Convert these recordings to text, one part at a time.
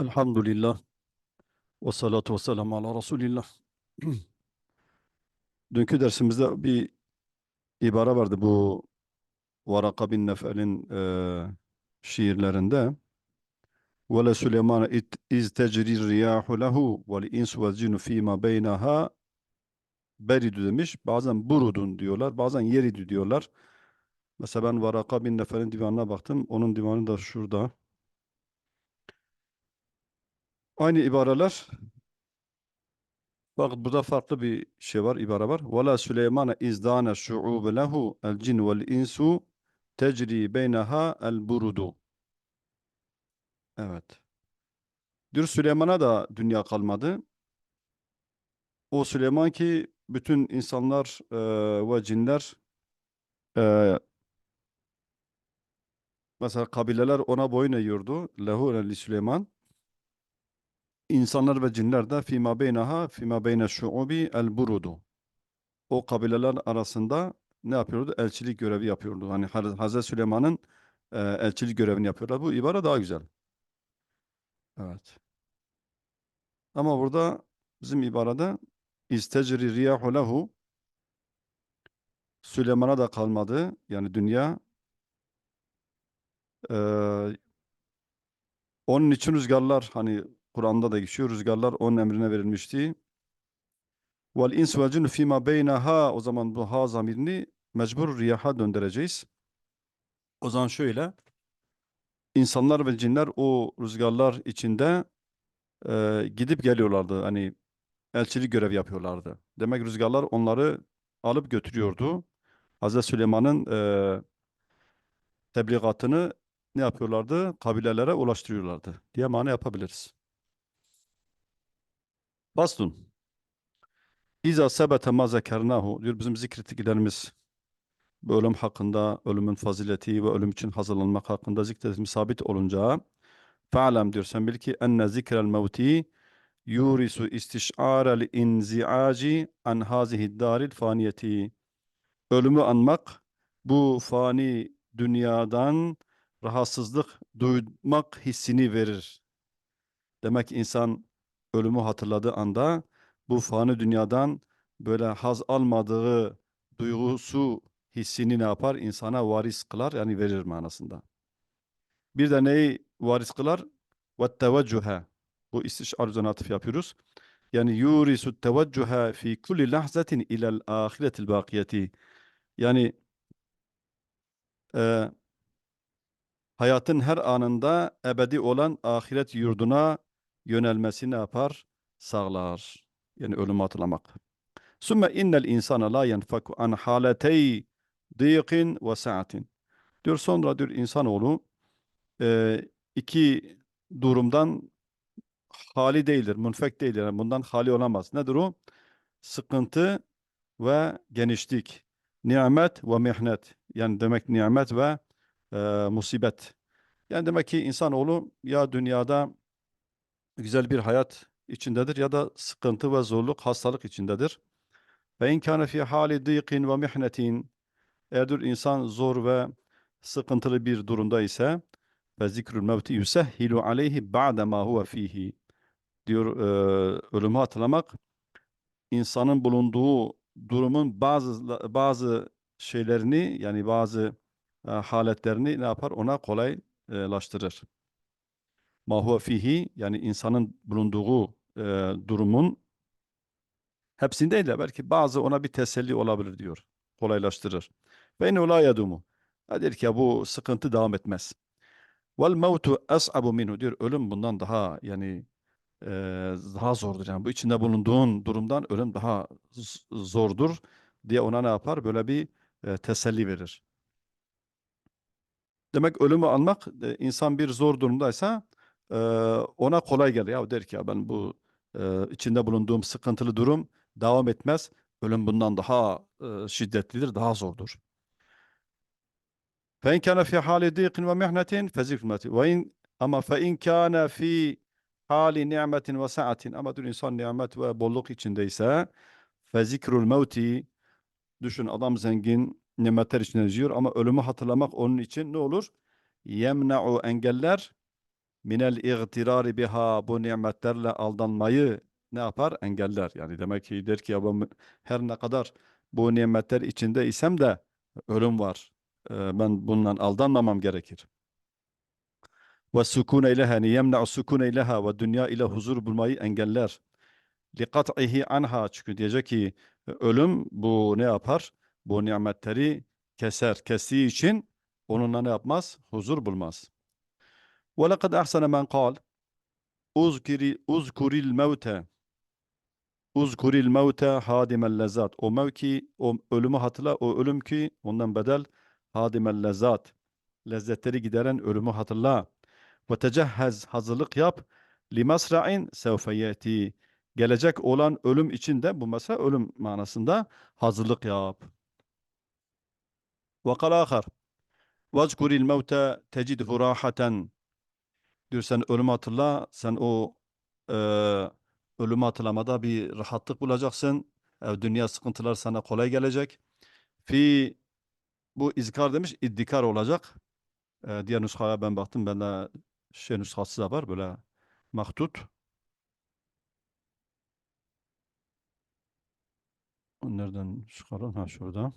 Elhamdülillah. Ve salatu ve selamu ala Resulillah. Dünkü dersimizde bir ibare vardı bu Varaka bin Nefel'in e, şiirlerinde. وَلَا سُلَيْمَانَ اِذْ تَجْرِي الرِّيَاحُ لَهُ وَالْاِنْسُ وَالْجِنُّ ف۪ي مَا بَيْنَهَا beridü demiş. Bazen burudun diyorlar. Bazen yeridü diyorlar. Mesela ben Varaka bin Nefel'in divanına baktım. Onun divanı da şurada. Aynı ibareler Bak burada farklı bir şey var, ibare var. وَلَا سُلَيْمَانَ اِزْدَانَ الشُّعُوبِ لَهُ الْجِنُّ وَالْاِنْسُ تَجْرِي بَيْنَهَا الْبُرُدُ Evet. Diyor Süleyman'a da dünya kalmadı. O Süleyman ki bütün insanlar e, ve cinler e, mesela kabileler ona boyun eğiyordu. Lehu li Süleyman. İnsanlar ve cinler de fîmâ beynaha fîmâ beyne şu'ubi el burudu. O kabileler arasında ne yapıyordu? Elçilik görevi yapıyordu. Hani Haz- Hazreti Süleyman'ın e, elçilik görevini yapıyorlar. Bu ibare daha güzel. Evet. Ama burada bizim ibarede istecri riyahu lehu Süleyman'a da kalmadı. Yani dünya e, onun için rüzgarlar hani Kur'an'da da geçiyor. Rüzgarlar onun emrine verilmişti. Vel ins vel cinnu fîmâ beyneha o zaman bu ha zamirini mecbur riyaha döndüreceğiz. O zaman şöyle insanlar ve cinler o rüzgarlar içinde e, gidip geliyorlardı. Hani elçilik görev yapıyorlardı. Demek rüzgarlar onları alıp götürüyordu. Hazreti Süleyman'ın e, tebliğatını ne yapıyorlardı? Kabilelere ulaştırıyorlardı diye mana yapabiliriz. Bastun. İza sebete ma zekernahu diyor bizim zikrettiklerimiz bu ölüm hakkında, ölümün fazileti ve ölüm için hazırlanmak hakkında zikretimiz sabit olunca fa'lem diyor sen bil ki enne zikrel mevti yurisu istiş'arel inziaci an hazihi daril faniyeti ölümü anmak bu fani dünyadan rahatsızlık duymak hissini verir. Demek insan ölümü hatırladığı anda bu fani dünyadan böyle haz almadığı duygusu hissini ne yapar? İnsana varis kılar yani verir manasında. Bir de neyi varis kılar? Ve. Bu istişar üzerine atıf yapıyoruz. Yani yurisu teveccühe fi kulli lahzatin ilel ahiretil bakiyeti. Yani e, hayatın her anında ebedi olan ahiret yurduna yönelmesi ne yapar? Sağlar. Yani ölümü hatırlamak. Sümme innel insana la yenfaku an haletey diqin ve sa'atin. Diyor sonra diyor insanoğlu e, iki durumdan hali değildir, münfek değildir. Yani bundan hali olamaz. Nedir o? Sıkıntı ve genişlik. Nimet ve mihnet. Yani demek nimet ve e, musibet. Yani demek ki insanoğlu ya dünyada güzel bir hayat içindedir ya da sıkıntı ve zorluk, hastalık içindedir. Ve in kana fi hali diqin ve mihnetin eğer insan zor ve sıkıntılı bir durumda ise ve zikrül mevti yusehhilu aleyhi ba'de ma huve fihi diyor e, ölümü hatırlamak insanın bulunduğu durumun bazı bazı şeylerini yani bazı e, haletlerini ne yapar ona kolaylaştırır. Ma huve fihi yani insanın bulunduğu e, durumun hepsinde değil de belki bazı ona bir teselli olabilir diyor. Kolaylaştırır. Ve inne la yadumu. Der ki ya bu sıkıntı devam etmez. Vel mevtu as'abu minhu diyor. Ölüm bundan daha yani e, daha zordur. Yani bu içinde bulunduğun durumdan ölüm daha zordur diye ona ne yapar? Böyle bir e, teselli verir. Demek ölümü almak e, insan bir zor durumdaysa e, ona kolay gelir. Ya der ki ya ben bu e, içinde bulunduğum sıkıntılı durum devam etmez. Ölüm bundan daha e, şiddetlidir, daha zordur. فإن كان في حال ضيق ومحنة فذكر الموت وإن ama فإن كان في hali nimetin ve saatin ama diyor insan nimet ve bolluk içindeyse fezikrul mevti düşün adam zengin nimetler içinde yaşıyor ama ölümü hatırlamak onun için ne olur? Yemna'u engeller minel igtirari biha bu nimetlerle aldanmayı ne yapar? Engeller. Yani demek ki der ki ya ben her ne kadar bu nimetler içinde isem de ölüm var. Ee, ben bundan aldanmamam gerekir. Ve sukune ileha yani yemna'u sukune ileha ve dünya ile huzur bulmayı engeller. Liqat'ihi anha çünkü diyecek ki ölüm bu ne yapar? Bu nimetleri keser. Kestiği için onunla ne yapmaz? Huzur bulmaz. Lekad ahsene men kal uzkiri uzkuril mevte uzkuril mevte hadimel lezzat. O mevki o ölümü hatırla o ölüm ki ondan bedel hadimel lezzat. Lezzetleri gideren ölümü hatırla. Ve hazırlık yap. Li masra'in sevfe yeti. Gelecek olan ölüm için de bu mesela ölüm manasında hazırlık yap. Ve kal ahar. Vezkuril mevte tecidhu rahaten. Diyor sen ölümü hatırla. Sen o e, ölümü hatırlamada bir rahatlık bulacaksın. E, dünya sıkıntılar sana kolay gelecek. Fi bu izkar demiş iddikar olacak. E, diğer nuskaya ben baktım. Bende şey nuskası da var böyle maktut. Nereden çıkaralım? Ha şurada.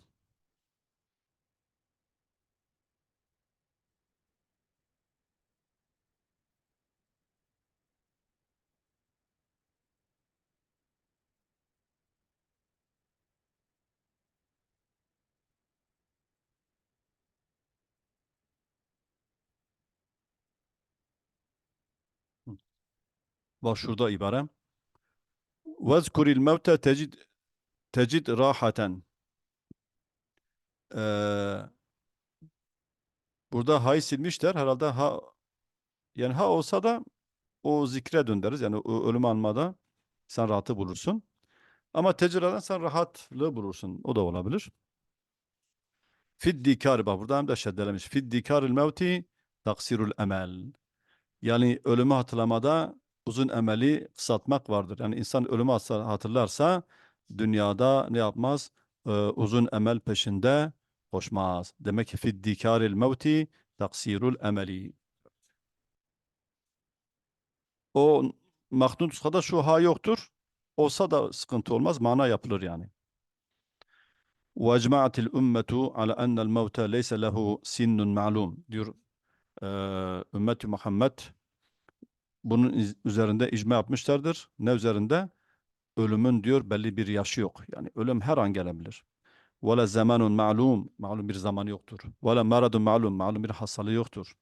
Bak şurada ibare. Vezkuril mevte tecid tecid rahaten. Ee, burada hay silmişler. Herhalde ha yani ha olsa da o zikre döndürürüz. Yani o ölüm anmada sen rahatı bulursun. Ama tecrübeden sen rahatlığı bulursun. O da olabilir. Fiddikar bak burada hem de şeddelemiş. Fiddikaril mevti taksirul emel. Yani ölümü hatırlamada uzun emeli kısaltmak vardır. Yani insan ölümü hatır- hatırlarsa dünyada ne yapmaz? Ee, uzun emel peşinde koşmaz. Demek ki fiddikaril mevti taksirul emeli. O mahdut nuskada şu ha yoktur. Olsa da sıkıntı olmaz. Mana yapılır yani. وَاجْمَعَتِ الْاُمَّةُ عَلَى أَنَّ الْمَوْتَ لَيْسَ لَهُ سِنٌّ مَعْلُومٌ diyor eee ümmeti Muhammed bunun iz- üzerinde icma yapmışlardır. Ne üzerinde? Ölümün diyor belli bir yaşı yok. Yani ölüm her an gelebilir. وَلَا زَمَانٌ مَعْلُومٌ Malum bir zamanı yoktur. وَلَا مَرَضٌ malum Malum bir hastalığı yoktur.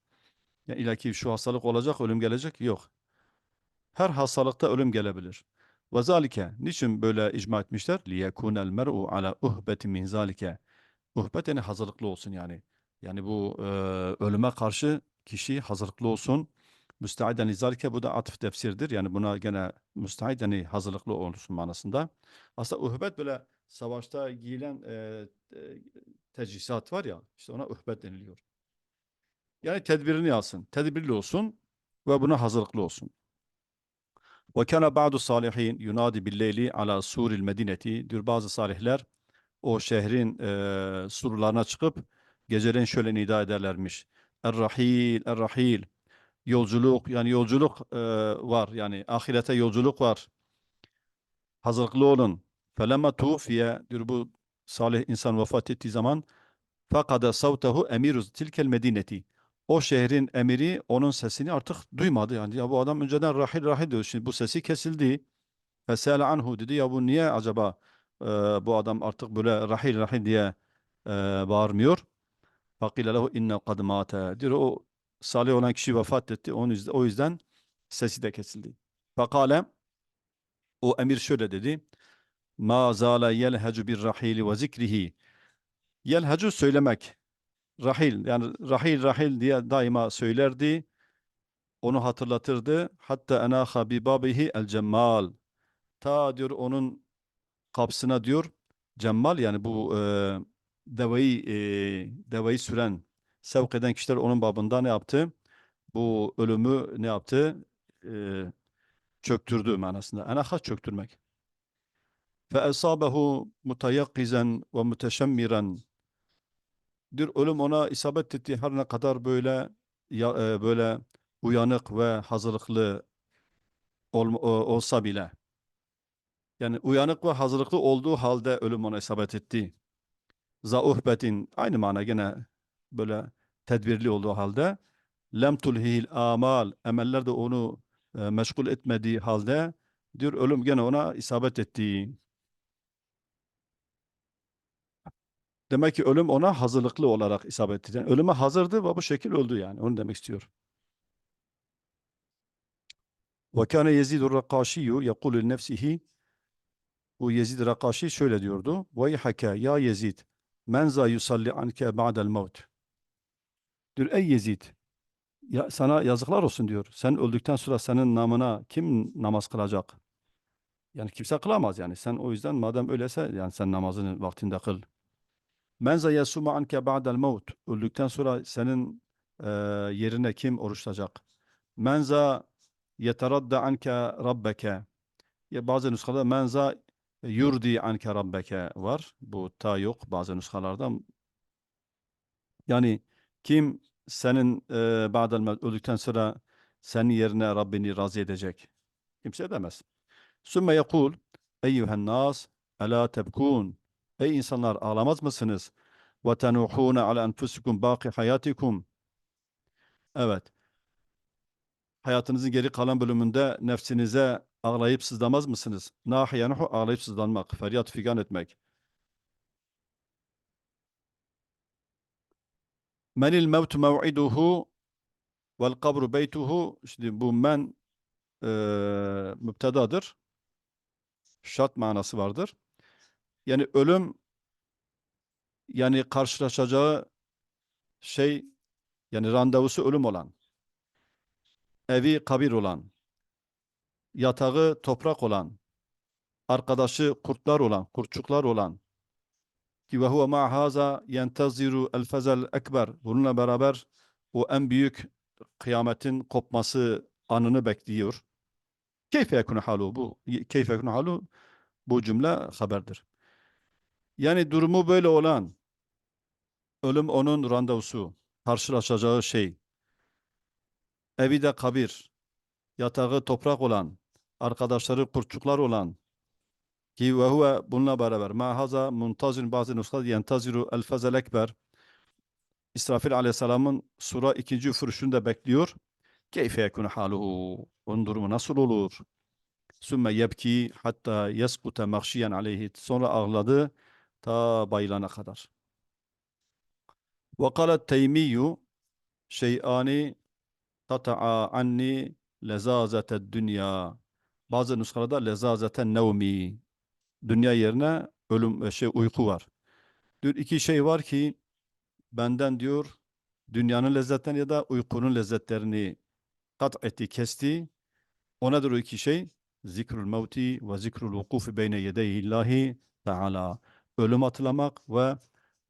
Yani ilaki şu hastalık olacak, ölüm gelecek. Yok. Her hastalıkta ölüm gelebilir. Ve zalike niçin böyle icma etmişler? لِيَكُونَ الْمَرْءُ عَلَى اُهْبَةٍ مِنْ ذَلِكَ Uhbet yani hazırlıklı olsun yani. Yani bu e, ölüme karşı kişi hazırlıklı olsun. Müsteiden lizalike bu da atıf tefsirdir. Yani buna gene müstahid yani hazırlıklı olsun manasında. Aslında uhbet böyle savaşta giyilen e, e, teçhizat var ya işte ona uhbet deniliyor. Yani tedbirini alsın. Tedbirli olsun ve buna hazırlıklı olsun. Ve kana ba'du salihin yunadi billeyli ala suril medineti diyor bazı salihler o şehrin e, surlarına çıkıp geceleyin şöyle nida ederlermiş. Er-rahil, er-rahil. Yolculuk yani yolculuk e, var yani ahirete yolculuk var. Hazırlıklı olun. Felema tufiye diyor bu salih insan vefat ettiği zaman fakada savtehu emiruz tilkel medineti. O şehrin emiri onun sesini artık duymadı. Yani ya bu adam önceden rahil rahil diyor. Şimdi bu sesi kesildi. Fesele anhu dedi ya bu niye acaba e, bu adam artık böyle rahil rahil diye e, bağırmıyor. Fakile lehu inne kad mate. Diyor o salih olan kişi vefat etti. Onun yüzden, o yüzden sesi de kesildi. Fakale o emir şöyle dedi. Ma zala yelhecu bir rahili ve zikrihi. Yelhecu söylemek. Rahil yani rahil rahil diye daima söylerdi. Onu hatırlatırdı. Hatta enaha bi babihi el cemmal. Ta diyor onun kapsına diyor cemmal yani bu e, deveyi e, deveyi süren sevk eden kişiler onun babında ne yaptı? Bu ölümü ne yaptı? E, çöktürdü manasında. Enaha çöktürmek. Mutayakkizen ve muteşemmiren diyor ölüm ona isabet etti her ne kadar böyle ya, e, böyle uyanık ve hazırlıklı olma- o- olsa bile yani uyanık ve hazırlıklı olduğu halde ölüm ona isabet etti. Zauhbetin aynı mana gene böyle tedbirli olduğu halde lem tulhihil amal emeller de onu e, meşgul etmediği halde diyor ölüm gene ona isabet etti. Demek ki ölüm ona hazırlıklı olarak isabet etti. Yani ölüme hazırdı ve bu şekil öldü yani. Onu demek istiyor. Ve kâne Yezid Rakaşiyu yekulu li nefsihi bu Yezid Rakaşi şöyle diyordu. Veyhake ya Yezid men za yusalli anke ba'del mevt. Diyor ey Yezid ya sana yazıklar olsun diyor. Sen öldükten sonra senin namına kim namaz kılacak? Yani kimse kılamaz yani. Sen o yüzden madem öyleyse yani sen namazını vaktinde kıl. Men za yasumu anke ba'del mevt. Öldükten sonra senin e, yerine kim oruç tutacak? Men za yeteradda anke rabbeke. Ya bazı nüshalarda men za yurdi anke rabbeke var. Bu ta yok bazı nüshalarda. Yani kim senin e, ba'del mevt öldükten sonra senin yerine Rabbini razı edecek? Kimse demez. Sümme yekul eyyühen nas elâ tebkûn. Ey insanlar ağlamaz mısınız? Ve tenuhûne ala enfusikum bâki hayatikum. Evet. Hayatınızın geri kalan bölümünde nefsinize ağlayıp sızlamaz mısınız? Nahiyenuhu ağlayıp sızlanmak, feryat figan etmek. Menil mevtu mev'iduhu vel kabru beytuhu. Şimdi bu men eee müptedadır. Şart manası vardır. Yani ölüm yani karşılaşacağı şey yani randevusu ölüm olan, evi kabir olan, yatağı toprak olan, arkadaşı kurtlar olan, kurtçuklar olan ki ve huve ma haza yenteziru el fezel ekber. Bununla beraber o en büyük kıyametin kopması anını bekliyor. Keyfe yekunu halu bu. Keyfe yekunu halu bu cümle haberdir. Yani durumu böyle olan ölüm onun randevusu, karşılaşacağı şey. Evi de kabir, yatağı toprak olan, arkadaşları kurtçuklar olan ki ve huve bununla beraber ma haza muntazir bazı nüskat yentaziru el fezel ekber İsrafil aleyhisselamın sura ikinci üfürüşünde bekliyor. Keyfe yekunu haluhu. Onun durumu nasıl olur? Sümme yebki hatta yeskuta mahşiyen aleyhi. Sonra ağladı ta bayılana kadar. Ve kalet teymiyyü şey'ani tata'a anni lezazeted dünya. Bazı nüshalarda lezazeten nevmi. Dünya yerine ölüm şey uyku var. Diyor iki şey var ki benden diyor dünyanın lezzetlerini ya da uykunun lezzetlerini kat etti, kesti. O nedir o iki şey? Zikrul mevti ve zikrul vukufi beyne yedeyhillahi teala. Ölüm hatırlamak ve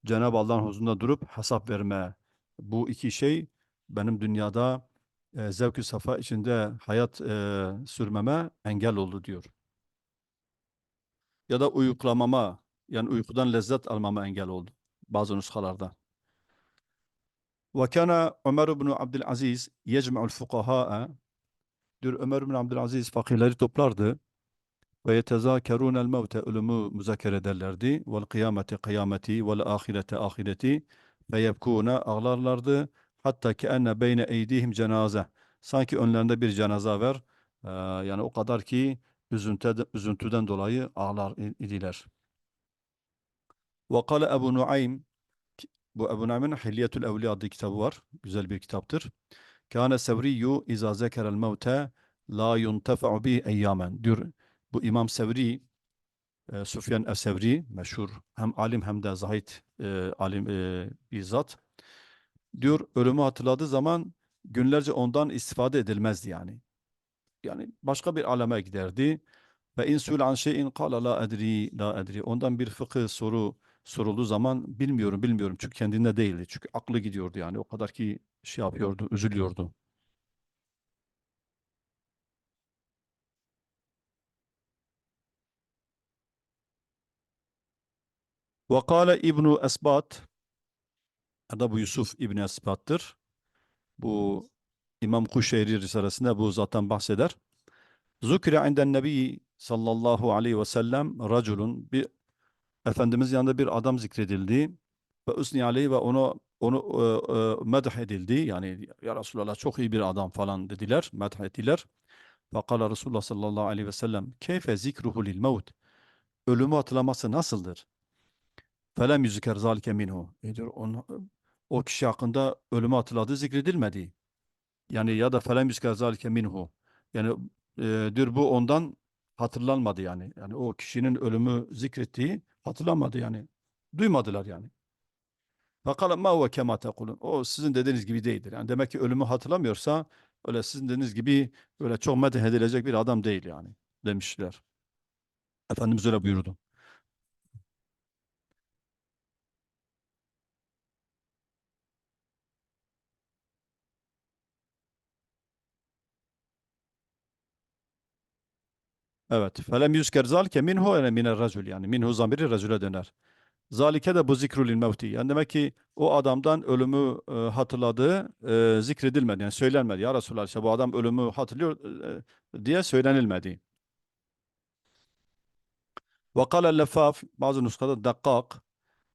Cenab-ı Allah'ın huzurunda durup hesap verme. Bu iki şey benim dünyada e, zevk-ü safa içinde hayat e, sürmeme engel oldu diyor ya da uyuklamama yani uykudan lezzet almama engel oldu bazı nuskalarda. Ve kana Ömer ibn Abdülaziz yecme'ul fukaha'a Dür Ömer ibn Abdülaziz fakirleri toplardı ve yetezakerunel mevte ölümü müzakere ederlerdi. Vel kıyameti kıyameti vel ahirete ahireti ve yebkûne ağlarlardı. Hatta ki enne beyne eydihim cenaze. Sanki önlerinde bir cenaze var. Ee, yani o kadar ki üzüntüden, üzüntüden dolayı ağlar idiler. Ve kâle Ebu Nuaym bu Ebu Nuaym'ın Hilyetül Evliya adlı kitabı var. Güzel bir kitaptır. Kâne sevriyyu izâ zekerel mevte la yuntefa'u bih eyyamen. Diyor bu İmam Sevri e, Süfyan Es-Sevri meşhur hem alim hem de zahid e, alim e, bir zat. Diyor ölümü hatırladığı zaman günlerce ondan istifade edilmezdi yani. Yani başka bir aleme giderdi. Ve insul an şeyin kâle la edri la edri. Ondan bir fıkıh soru sorulduğu zaman bilmiyorum bilmiyorum çünkü kendinde değildi. Çünkü aklı gidiyordu yani o kadar ki şey yapıyordu, üzülüyordu. Ve kâle İbnu Esbat da bu Yusuf İbni Esbat'tır. Bu İmam Kuşeyri Risalesinde bu zattan bahseder. Zukire inden nebi sallallahu aleyhi ve sellem raculun bir Efendimiz yanında bir adam zikredildi ve usni aleyhi ve onu onu e, e, medh edildi. Yani ya Resulallah çok iyi bir adam falan dediler, medh ettiler. Fakala Resulullah sallallahu aleyhi ve sellem keyfe zikruhu lil mevt ölümü hatırlaması nasıldır? Felem yüzker zalike minhu. E o kişi hakkında ölümü hatırladığı zikredilmedi. Yani ya da felem yüzker zalike minhu. Yani e, diyor bu ondan hatırlanmadı yani. Yani o kişinin ölümü zikrettiği hatırlanmadı yani. Duymadılar yani. Fakat ma huve kema tekulun. O sizin dediğiniz gibi değildir. Yani demek ki ölümü hatırlamıyorsa öyle sizin dediğiniz gibi böyle çok medh edilecek bir adam değil yani demişler. Efendimiz öyle buyurdu. Evet. Felem yüzker zalike minhu yani miner racul yani minhu zamiri racule döner. Zalike de bu zikrulil mevti. Yani demek ki o adamdan ölümü e, hatırladığı e, zikredilmedi. Yani söylenmedi. Ya Resulallah işte bu adam ölümü hatırlıyor e, diye söylenilmedi. Ve kâle leffaf bazı nuskada dakkak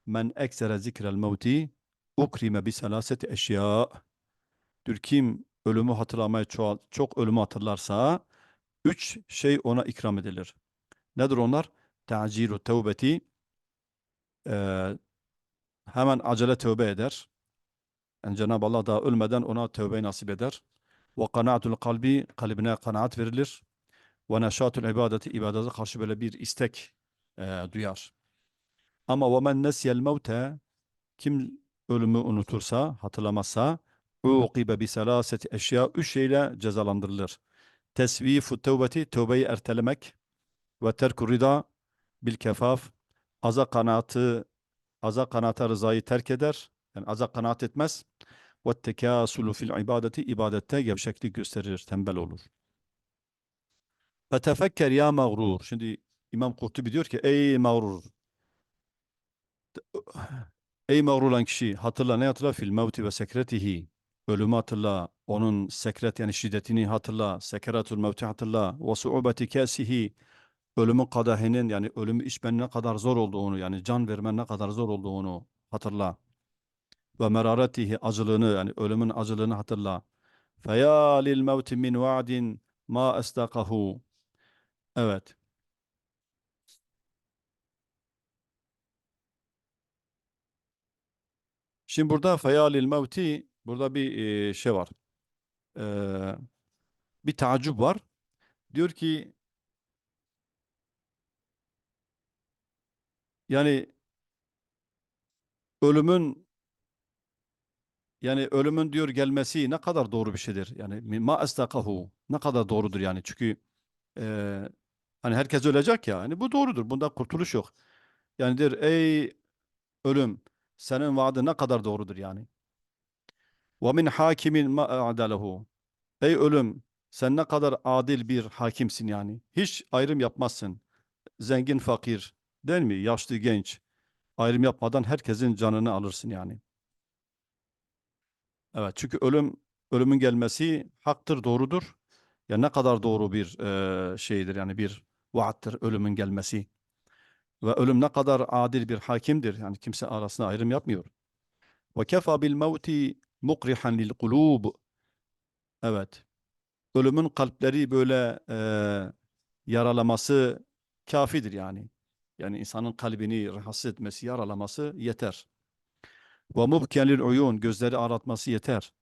men eksere zikrel mevti ukrime bi selaseti eşya. Diyor kim ölümü hatırlamayı çoğal, çok ölümü hatırlarsa üç şey ona ikram edilir. Nedir onlar? Te'cilu tevbeti eee, hemen acele tövbe eder. Yani Cenab-ı Allah daha ölmeden ona tövbeyi nasip eder. Ve kanaatul kalbi kalbine kanaat verilir. Ve neşatul ibadeti ibadete karşı böyle bir istek eee, duyar. Ama ve men nesiyel mevte kim ölümü unutursa, hatırlamazsa uqibe bi selaseti eşya üç şeyle cezalandırılır. Tesvifu tevbeti tövbeyi ertelemek ve terku rida bil kefaf aza kanaatı aza kanaata rızayı terk eder. Yani aza kanaat etmez. Ve tekasulu fil ibadeti ibadette gevşeklik gösterir, tembel olur. Ve tefekker ya mağrur. Şimdi İmam Kurtubi diyor ki ey mağrur Ey mağrur olan kişi hatırla ne hatırla fil mevti ve sekretihi ölümü hatırla onun sekret yani şiddetini hatırla sekeratul mevti hatırla ve suubeti kasihi ölümün kadehinin yani ölümü içmenin ne kadar zor olduğunu yani can vermen ne kadar zor olduğunu hatırla. Ve meraretihi acılığını yani ölümün acılığını hatırla. Feya lil mevti min va'din ma estakahu evet. Şimdi burada feyalil mevti burada bir e, şey var. E, bir tacip var. Diyor ki yani ölümün yani ölümün diyor gelmesi ne kadar doğru bir şeydir. Yani ma estakahu ne kadar doğrudur yani. Çünkü e, hani herkes ölecek ya. Hani bu doğrudur. Bunda kurtuluş yok. Yani der ey ölüm senin vaadin ne kadar doğrudur yani. Min hakimin ma a'dalehu. Ey ölüm sen ne kadar adil bir hakimsin yani. Hiç ayrım yapmazsın. Zengin, fakir, değil mi? Yaşlı, genç. Ayrım yapmadan herkesin canını alırsın yani. Evet çünkü ölüm ölümün gelmesi haktır, doğrudur. Ya ne kadar doğru bir e, şeydir yani bir vaattır ölümün gelmesi. Ve ölüm ne kadar adil bir hakimdir. Yani kimse arasında ayrım yapmıyor. Ve kefa bil mevti mukrihan lil kulub. Evet. Ölümün kalpleri böyle e, yaralaması kafidir yani. Yani insanın kalbini rahatsız etmesi, yaralaması yeter. Ve mubken lil uyun gözleri ağratması yeter.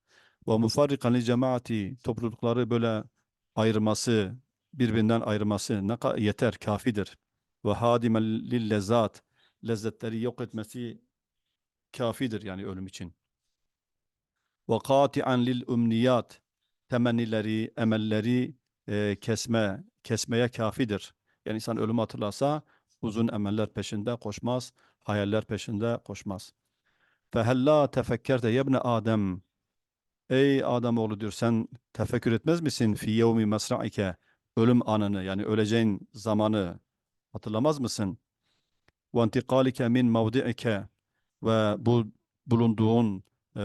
Ve mufarrikan lil cemaati toplulukları böyle ayırması, birbirinden ayırması ne yeter, kafidir. Ve hadimen lil lezzat lezzetleri yok etmesi kafidir yani ölüm için. Ve kati'an lil umniyat temennileri, emelleri e, kesme, kesmeye kafidir. Yani insan ölümü hatırlarsa uzun emeller peşinde koşmaz, hayaller peşinde koşmaz. Fehella tefekkerte yebne Adem. Ey Ademoğlu diyor sen tefekkür etmez misin fi yevmi mesra'ike ölüm anını yani öleceğin zamanı hatırlamaz mısın? Ve intikalike min mevdi'ike ve bu bulunduğun e,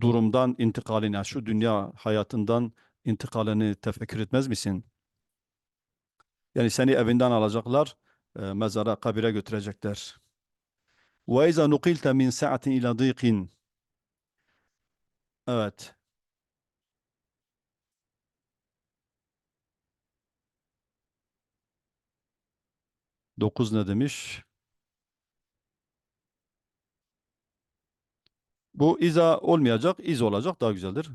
durumdan intikaline, şu dünya hayatından intikalini tefekkür etmez misin? Yani seni evinden alacaklar, e, mezara, kabire götürecekler. وَاِذَا نُقِلْتَ مِنْ سَعَةٍ اِلَى ضِيقٍ Evet. Dokuz ne demiş? Bu iza olmayacak, iz olacak daha güzeldir.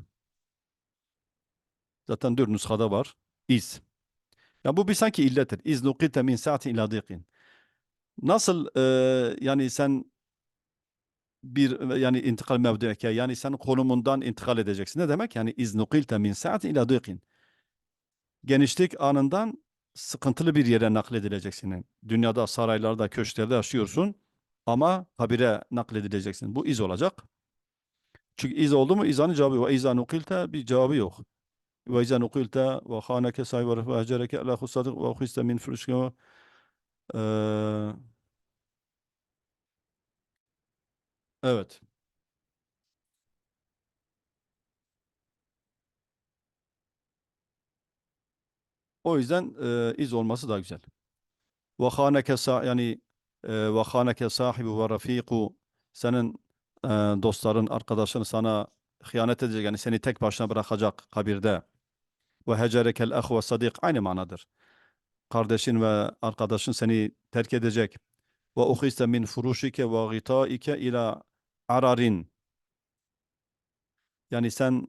Zaten dört nuskada var. İz. Ya bu bir sanki illettir. İz nukilte min sa'atin ila diqin. Nasıl e, yani sen bir yani intikal mevdueke yani sen konumundan intikal edeceksin. Ne demek? Yani iz nukilte min sa'atin ila diqin. Genişlik anından sıkıntılı bir yere nakledileceksin. Dünyada saraylarda, köşklerde yaşıyorsun ama kabire nakledileceksin. Bu iz olacak. Çünkü iz oldu mu izanın cevabı ve izan nukilte bir cevabı yok. Ve izan nukilte ve haneke sahibi ve hecereke ala husadık ve hüste min fırışkı Eee, evet. O yüzden eee, iz olması daha güzel. Ve haneke yani eee, ve haneke sahibi ve rafiku senin eee, dostların, arkadaşın sana hıyanet edecek yani seni tek başına bırakacak kabirde. Ve hecerekel ahu ve sadik aynı manadır. Kardeşin ve arkadaşın seni terk edecek. Ve uhiste min furuşike ve gitaike ila ararin. Yani sen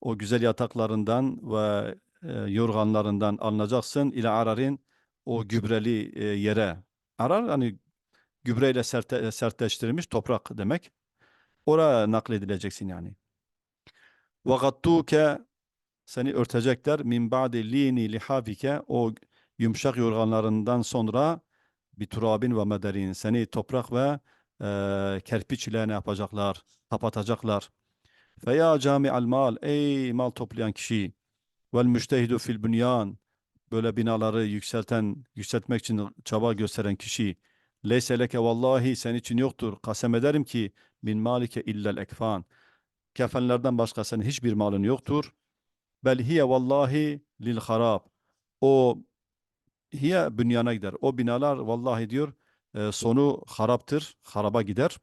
o güzel yataklarından ve e, yorganlarından alınacaksın ila ararin o gübreli e, yere. Arar hani gübreyle serte, sertleştirilmiş toprak demek. Oraya nakledileceksin yani. Gattuke seni örtecekler min ba'di lini lihavike o yumuşak yorganlarından sonra bir turabin ve mederin seni toprak ve e, kerpiç ile ne yapacaklar? Kapatacaklar. Feya cami'al mal ey mal toplayan kişi vel müştehidu fil bünyan böyle binaları yükselten yükseltmek için çaba gösteren kişi leyse leke vallahi senin için yoktur. Kasem ederim ki min malike illel ekfan. Kefenlerden başka senin hiçbir malın yoktur. Bel hiye vallahi lil harab. O hiye bünyana gider. O binalar vallahi diyor e, sonu haraptır. Haraba gider.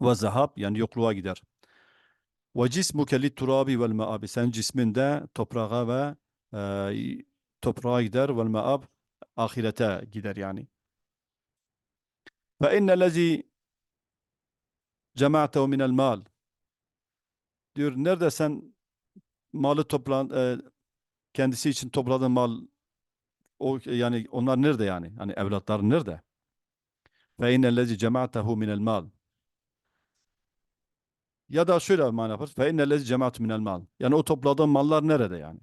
Ve zahab yani yokluğa gider. Ve cismuke lit turabi vel maabi. Sen cisminde toprağa ve e, toprağa gider vel maab ahirete gider yani. Fe innellezi cema'tehu minel mal. Diyor nerede sen malı toplan e, kendisi için topladığın mal o yani onlar nerede yani? Hani evlatların nerede? Fe innellezi cema'tehu minel mal. Ya da şöyle bir mana yaparız. Fe innellezi cema'tu minel mal. Yani o topladığın mallar nerede yani?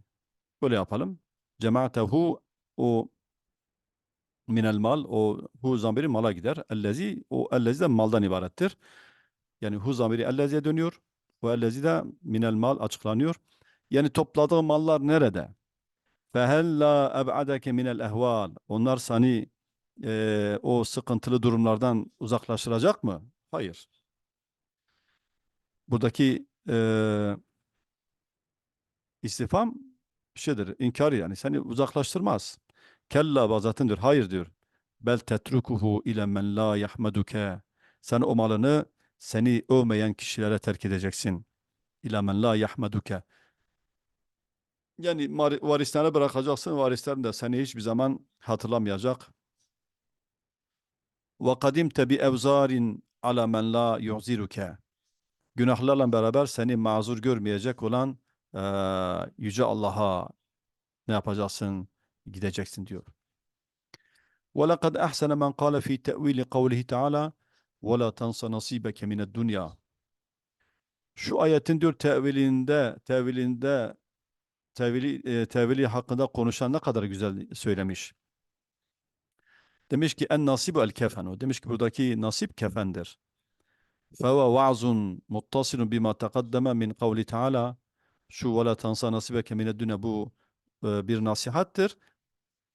Böyle yapalım. Cema'tehu o minel mal o hu zamiri mala gider. Ellezi o ellezi de maldan ibarettir. Yani hu zamiri elleziye dönüyor. O ellezi de minel mal açıklanıyor. Yani topladığı mallar nerede? Fehella eb'adeke minel ehval. Onlar seni e, o sıkıntılı durumlardan uzaklaştıracak mı? Hayır. Buradaki e, istifam şeydir, inkar yani seni uzaklaştırmaz. Kella bazatın diyor. Hayır diyor. Bel tetrukuhu ile men la yahmeduke. Sen o malını seni övmeyen kişilere terk edeceksin. İle men la yahmeduke. Yani varislerine bırakacaksın. Varislerin de seni hiçbir zaman hatırlamayacak. Ve kadimte bi evzarin ala men la yu'ziruke. Günahlarla beraber seni mazur görmeyecek olan eee, Yüce Allah'a ne yapacaksın? Gideceksin diyor. وَلَقَدْ أَحْسَنَ مَنْ قَالَ فِي تَأْوِيلِ قَوْلِهِ تَعَالَى وَلَا تَنْسَ نَصِيبَكَ مِنَ الدُّنْيَا Şu ayetin diyor tevilinde, tevilinde, tevili, e, tevili hakkında konuşan ne kadar güzel söylemiş. Demiş ki en nasibu el kefenu. Demiş ki buradaki nasip kefendir. فَوَ وَعْزٌ مُتَّصِلٌ بِمَا تَقَدَّمَ مِنْ قَوْلِ تَعَالَى Şu وَلَا تَنْسَ نَصِبَكَ مِنَ الدُّنْيَا bu e, bir nasihattir.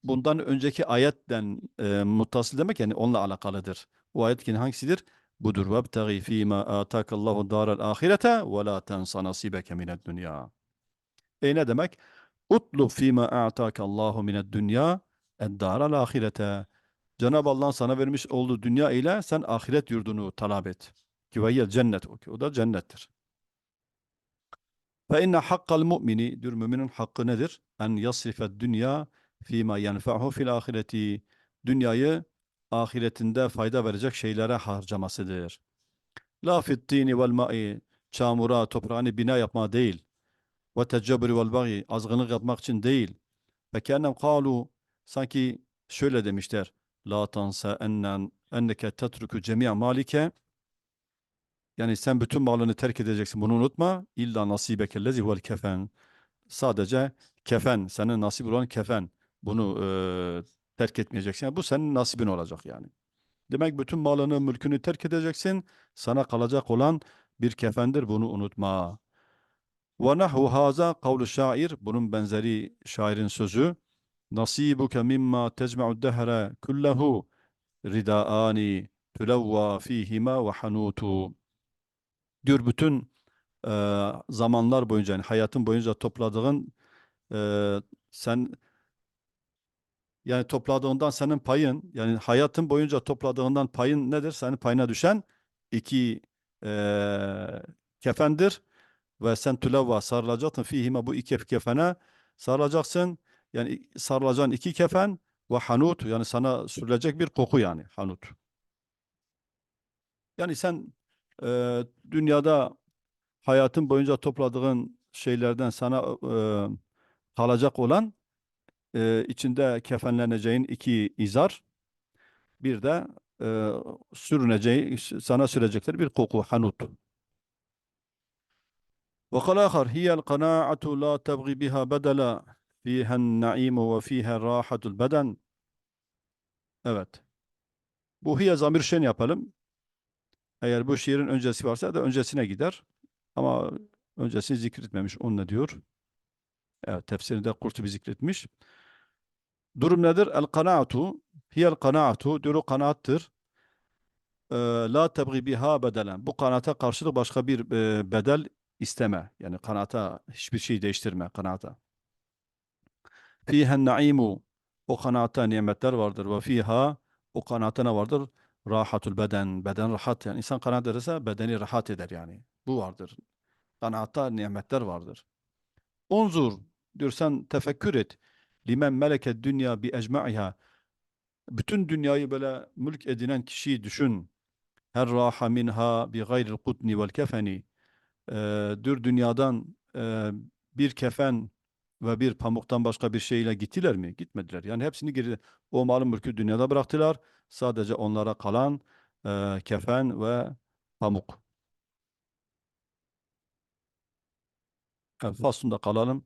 Bundan önceki ayetten e, muttasıl demek yani onunla alakalıdır. O ayet yine hangisidir? budur. Vebtegi fîmâ âtâkallahu dârel âhirete ve lâ tensa nasibeke mined dünya. E ne demek? Utlub fîmâ a'tâkallahu mined dünya eddârel âhirete. Cenab-ı Allah'ın sana vermiş olduğu dünya ile sen ahiret yurdunu talep et. Ki cennet o ki o da cennettir. Fe inne hakkal mu'mini diyor müminin hakkı nedir? En yasrifed dünya fîmâ yenfa'hu fil ahireti. Dünyayı ahiretinde fayda verecek şeylere harcamasıdır. La fittini vel ma'i çamura, toprağını bina yapma değil. Ve tecabbürü vel bagi azgınlık yapmak için değil. Ve kennem kalu sanki şöyle demişler. La tansa ennen enneke tetruku cemi'a malike yani sen bütün malını terk edeceksin. Bunu unutma. İlla nasibeke lezi vel kefen. Sadece kefen, senin nasip olan kefen. Bunu e, terk etmeyeceksin. Yani bu senin nasibin olacak yani. Demek bütün malını, mülkünü terk edeceksin. Sana kalacak olan bir kefendir. Bunu unutma. Ve nahvu haza kavlu şair. Bunun benzeri şairin sözü. Nasibuke mimma tecme'u dehre kullehu ridaani tulevva fihima ve hanutu. Diyor bütün e, zamanlar boyunca yani hayatın boyunca topladığın e, sen yani topladığından senin payın yani hayatın boyunca topladığından payın nedir? Senin payına düşen iki e, kefendir ve sen tülevva sarılacaksın fihime bu iki kefene sarılacaksın. Yani sarılacağın iki kefen ve hanut yani sana sürülecek bir koku yani hanut. Yani sen e, dünyada hayatın boyunca topladığın şeylerden sana e, kalacak olan e, içinde kefenleneceğin iki izar bir de e, sürüneceği sana sürecekler bir koku hanut. وقال آخر هي القناعة لا تبغي بها بدلا فيها النعيم وفيها راحة البدن Evet. Bu hiye zamir şen yapalım. Eğer bu şiirin öncesi varsa da öncesine gider. Ama öncesini zikretmemiş. On ne diyor? Evet, tefsirinde Kurtubi zikretmiş. Durum nedir? El kanaatu hiyel kanaatu diyor o kanaattır. Ee, La tebgi biha bedelen. Bu kanaata karşılık başka bir e, bedel isteme. Yani kanaata hiçbir şey değiştirme kanaata. Fihen naimu o kanaata nimetler vardır ve fiha o kanaata ne vardır? Rahatul beden. Beden rahat yani. insan kanaat ederse bedeni rahat eder yani. Bu vardır. Kanaatta nimetler vardır. Unzur diyor sen tefekkür et. Limen meleket dünya bi ecma'iha. Bütün dünyayı böyle mülk edinen kişiyi düşün. Her raha minha bi gayril kutni vel kefeni. Ee, diyor dünyadan e, bir kefen ve bir pamuktan başka bir şeyle gittiler mi? Gitmediler. Yani hepsini geri o malın mülkü dünyada bıraktılar. Sadece onlara kalan e, kefen ve pamuk. Evet, faslında kalalım.